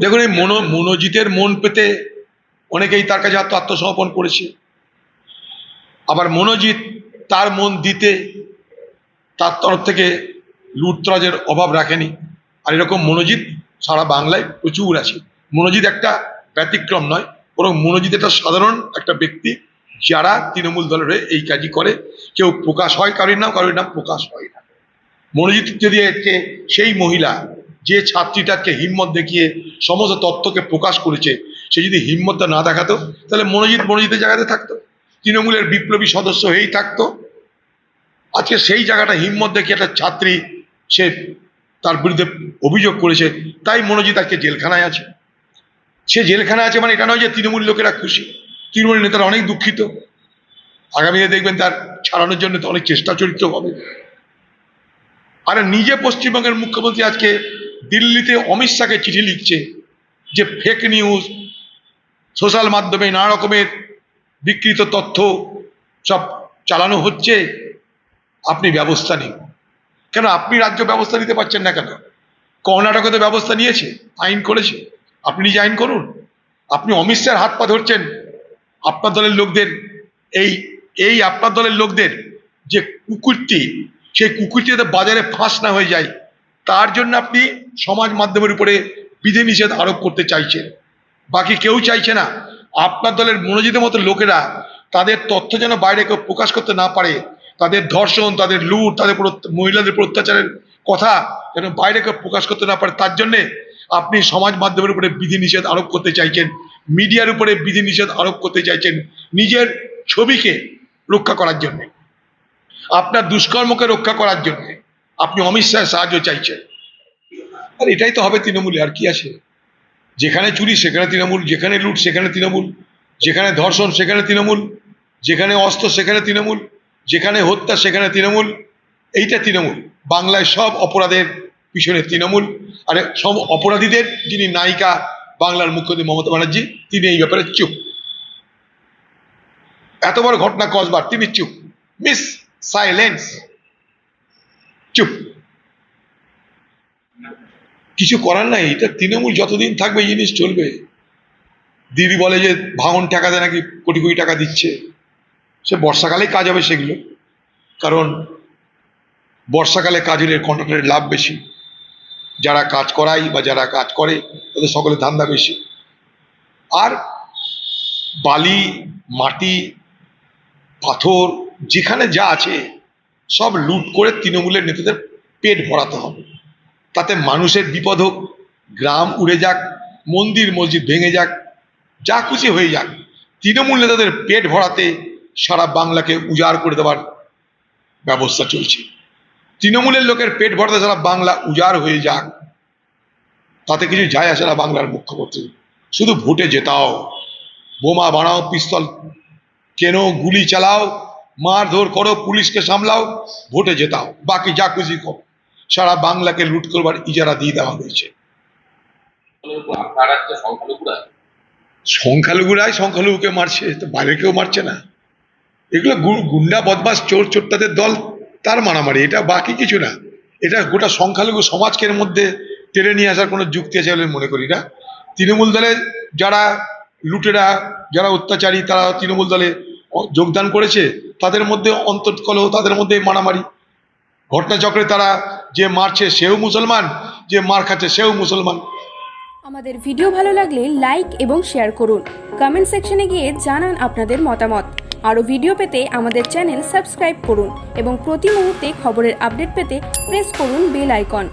দেখুন এই মনো মনোজিতের মন পেতে অনেকেই তার কাছে আত্ম আত্মসমর্পণ করেছে। আবার মনোজিৎ তার মন দিতে তার তরফ থেকে লুটতরাজের অভাব রাখেনি। আর এরকম মনোজিৎ সারা বাংলায় প্রচুর আছে। মনোজিৎ একটা ব্যতিক্রম নয় বরং মনোজিৎ একটা সাধারণ একটা ব্যক্তি যারা তৃণমূল দলের হয়ে এই কাজই করে। কেউ প্রকাশ হয় কারোর নাম কারোর নাম প্রকাশ হয় না। মনোজিৎ যদি সেই মহিলা যে ছাত্রীটাকে হিম্মত দেখিয়ে সমস্ত তথ্যকে প্রকাশ করেছে, সে যদি হিম্মতটা না দেখাতো, তাহলে মনোজিৎ মনোজিতের জায়গাতে থাকতো, তৃণমূলের বিপ্লবী সদস্য হয়েই থাকতো। আজকে সেই জায়গাটা হিম্মত দেখে একটা ছাত্রী সে তার বিরুদ্ধে অভিযোগ করেছে, তাই মনোজিৎ আজকে জেলখানায় আছে। সে জেলখানায় আছে মানে এটা নয় যে তৃণমূল লোকেরা খুশি, তৃণমূল নেতারা অনেক দুঃখিত। আগামীতে দেখবেন তার ছাড়ানোর জন্য তো অনেক চেষ্টা চরিত্র হবে। আর নিজে পশ্চিমবঙ্গের মুখ্যমন্ত্রী আজকে দিল্লিতে অমিত শাহকে চিঠি লিখছে যে ফেক নিউজ সোশ্যাল মাধ্যমে নানা রকমের বিকৃত তথ্য সব চালানো হচ্ছে। আপনি ব্যবস্থা নিন। কেন আপনি রাজ্য ব্যবস্থা নিতে পারছেন না কেন? কর্ণাটকে তো ব্যবস্থা নিয়েছে, আইন করেছে। আপনি নিজে আইন করুন। আপনি অমিত শাহের হাত পা ধরছেন। আপনার দলের লোকদের এই এই আপনার দলের লোকদের যে কুকুরটি, সেই কুকুরটি যাতে বাজারে ফাঁস না হয়ে যায় তার জন্য আপনি সমাজ মাধ্যমের উপরে বিধিনিষেধ আরোপ করতে চাইছেন। বাকি কেউ চাইছে না। আপনার দলের মনোজিতের মতো লোকেরা তাদের তথ্য যেন বাইরে কেউ প্রকাশ করতে না পারে, তাদের ধর্ষণ, তাদের লুট, তাদের মহিলাদের উপর অত্যাচারের কথা যেন বাইরে কেউ প্রকাশ করতে না পারে, তার জন্যে আপনি সমাজ মাধ্যমের উপরে বিধিনিষেধ আরোপ করতে চাইছেন, মিডিয়ার উপরে বিধিনিষেধ আরোপ করতে চাইছেন নিজের ছবিকে রক্ষা করার জন্যে, আপনার দুষ্কর্মকে রক্ষা করার জন্যে। আপনি অমিত শাহের সাহায্য চাইছেন। আর এটাই তো হবে তৃণমূলে, আর কি আছে? যেখানে চুরি, সেখানে তৃণমূল, যেখানে লুট, সেখানে তৃণমূল, যেখানে ধর্ষণ, সেখানে তৃণমূল, যেখানে অস্ত্র, সেখানে তৃণমূল, যেখানে হত্যা, সেখানে তৃণমূল, এইটা তৃণমূল। বাংলায় সব অপরাধের পিছনে তৃণমূল। আর সব অপরাধীদের, যিনি নায়িকা বাংলার মুখ্যমন্ত্রী মমতা ব্যানার্জি, তিনি এই ব্যাপারে চুপ। এত বড় ঘটনা কসবার, তিনি চুপ। Miss silence. চুপ। কিছু করার নাই এটা তৃণমূল যতদিন থাকবে এই জিনিস চলবে। দিদি বলে যে ভাঙন টাকাতে নাকি কোটি কোটি টাকা দিচ্ছে। সে বর্ষাকালেই কাজ হবে সেগুলো। কারণ বর্ষাকালে কাজ হলে কন্ট্রাক্টরের লাভ বেশি। যারা কাজ করাই বা যারা কাজ করে, তাদের সকলের ধান্দা বেশি। আর বালি, মাটি, পাথর, যেখানে যা আছে সব লুট করে তৃণমূলের নেতাদের পেট ভরাতে হবে। তাতে মানুষের বিপদ হোক, গ্রাম উড়ে যাক, মন্দির মসজিদ ভেঙে যাক, যা খুশি হয়ে যাক, তৃণমূল নেতাদের পেট ভরাতে সারা বাংলাকে উজাড় করে দেওয়ার ব্যবস্থা চলছে। তৃণমূলের লোকের পেট ভরাতে সারা বাংলা উজাড় হয়ে যাক, তাতে কিছু যায় আসে না বাংলার মুখ্যমন্ত্রী। শুধু ভোটে জেতাও। বোমা বানাও, পিস্তল কেন, গুলি চালাও মারধর করো পুলিশকে সামলাও ভোটে জেতাও বাকি যা খুশি করো। সারা বাংলাকে লুট করবার ইজারা দিয়ে দেওয়া হয়েছে। সংখ্যালঘুরাই সংখ্যালঘুকে মারছে তো বাইরে কেউ মারছে না। এগুলো গুন্ডা বদমাস চোর চোরটাদের দল তার মারামারি এটা বাকি কিছু না। এটা গোটা সংখ্যালঘু সমাজকে মধ্যে টেনে নিয়ে আসার কোনো যুক্তি আছে বলে মনে করি না। তৃণমূল দলে যারা লুটেরা যারা অত্যাচারী তারা তৃণমূল দলে যোগদান করেছে, তাদের মধ্যে অন্তর্কলহ তাদের মধ্যে মারামারি। ঘটনাচক্রে তারা যে মারছে সেও মুসলমান, যে মার খাচ্ছে সেও মুসলমান। আমাদের ভিডিও ভালো লাগলে লাইক এবং শেয়ার করুন। কমেন্ট সেকশনে গিয়ে জানান আপনাদের মতামত। আরও ভিডিও পেতে আমাদের চ্যানেল সাবস্ক্রাইব করুন এবং প্রতি মুহূর্তে খবরের আপডেট পেতে প্রেস করুন বেল আইকন।